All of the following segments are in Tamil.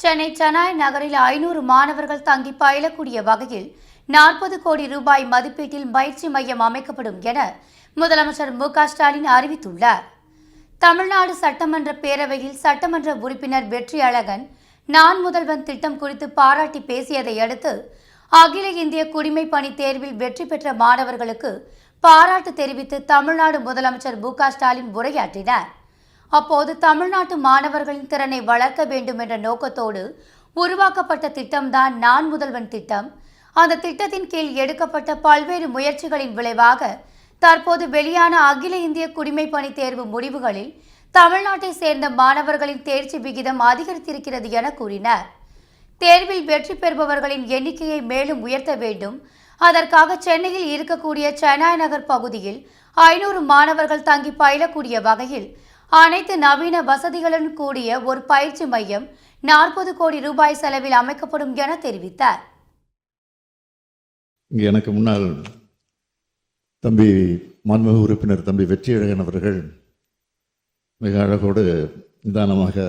சென்னை செனாய் நகரில் ஐநூறு மாணவர்கள் தங்கி பயிலக்கூடிய வகையில் நாற்பது கோடி ரூபாய் மதிப்பீட்டில் பயிற்சி மையம் அமைக்கப்படும் என முதலமைச்சர் மு ஸ்டாலின் அறிவித்துள்ளார். தமிழ்நாடு சட்டமன்ற பேரவையில் சட்டமன்ற உறுப்பினர் வெற்றி அழகன் நான் முதல்வன் திட்டம் குறித்து பாராட்டி பேசியதை அடுத்து அகில இந்திய குடிமைப் பணி தேர்வில் வெற்றி பெற்ற மாணவர்களுக்கு பாராட்டு தெரிவித்து தமிழ்நாடு முதலமைச்சர் மு ஸ்டாலின் உரையாற்றினார். அப்போது தமிழ்நாட்டு மாணவர்களின் திறனை வளர்க்க வேண்டும் என்ற நோக்கத்தோடு உருவாக்கப்பட்ட திட்டம்தான் நான் முதல்வன் திட்டம். அந்த திட்டத்தின் கீழ் எடுக்கப்பட்ட பல்வேறு முயற்சிகளின் விளைவாக தற்போது வெளியான அகில இந்திய குடிமை பணி தேர்வு முடிவுகளில் தமிழ்நாட்டை சேர்ந்த மாணவர்களின் தேர்ச்சி விகிதம் அதிகரித்திருக்கிறது என கூறினார். தேர்வில் வெற்றி பெறுபவர்களின் எண்ணிக்கையை மேலும் உயர்த்த வேண்டும். அதற்காக சென்னையில் இருக்கக்கூடிய சென்னாய் நகர் பகுதியில் ஐநூறு மாணவர்கள் தங்கி பயிலக்கூடிய வகையில் அனைத்து நவீன வசதிகளுடன் கூடிய ஒரு பயிற்சி மையம் நாற்பது கோடி ரூபாய் செலவில் அமைக்கப்படும் என தெரிவித்தார். எனக்கு முன்னால் தம்பி மாண்புமிகு உறுப்பினர் தம்பி வெற்றியழகன் அவர்கள் மிக அழகோடு நிதானமாக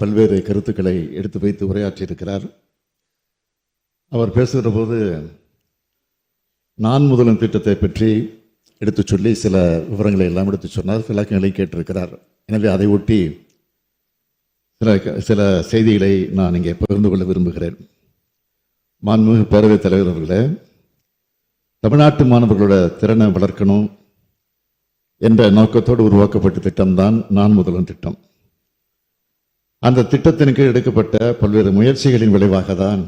பல்வேறு கருத்துக்களை எடுத்து வைத்து உரையாற்றியிருக்கிறார். அவர் பேசுகிற போது நான் முதலும் திட்டத்தை பற்றி எடுத்துச் சொல்லி சில விவரங்களை எல்லாம் எடுத்துச் சொன்னார். விளக்கங்களை கேட்டிருக்கிறார். எனவே அதை ஒட்டி சில சில செய்திகளை நான் இங்கே பகிர்ந்து கொள்ள விரும்புகிறேன். மாண்புமிகு பேரவைத் தலைவர் அவர்களே தமிழ்நாட்டு மாணவர்களோட திறனை வளர்க்கணும் என்ற நோக்கத்தோடு உருவாக்கப்பட்ட திட்டம்தான் நான் முதல்வன் திட்டம். அந்த திட்டத்தின் கீழ் எடுக்கப்பட்ட பல்வேறு முயற்சிகளின் விளைவாக தான்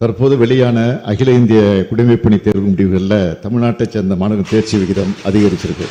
தற்போது வெளியான அகில இந்திய குடிமைப்பணி தேர்வு முடிவுகளில் தமிழ்நாட்டைச் சேர்ந்த மாணவர்கள் தேர்ச்சி விகிதம் அதிகரிச்சிருக்கு.